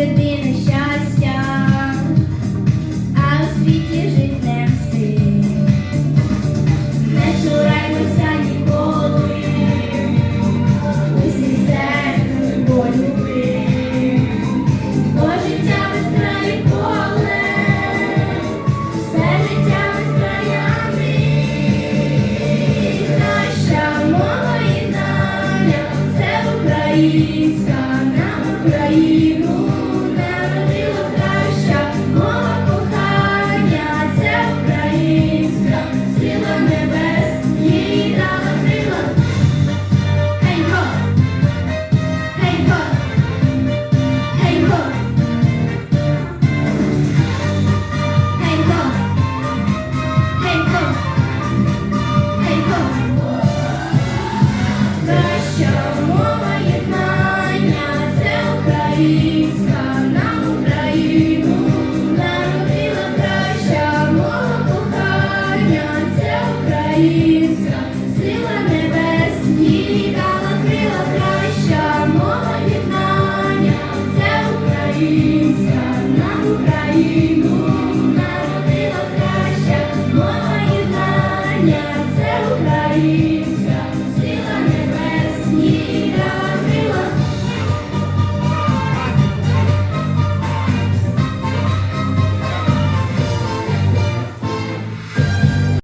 єдине щастя, а у світі жить не встиг. Не жураймося ніколи, усі серце любові. You.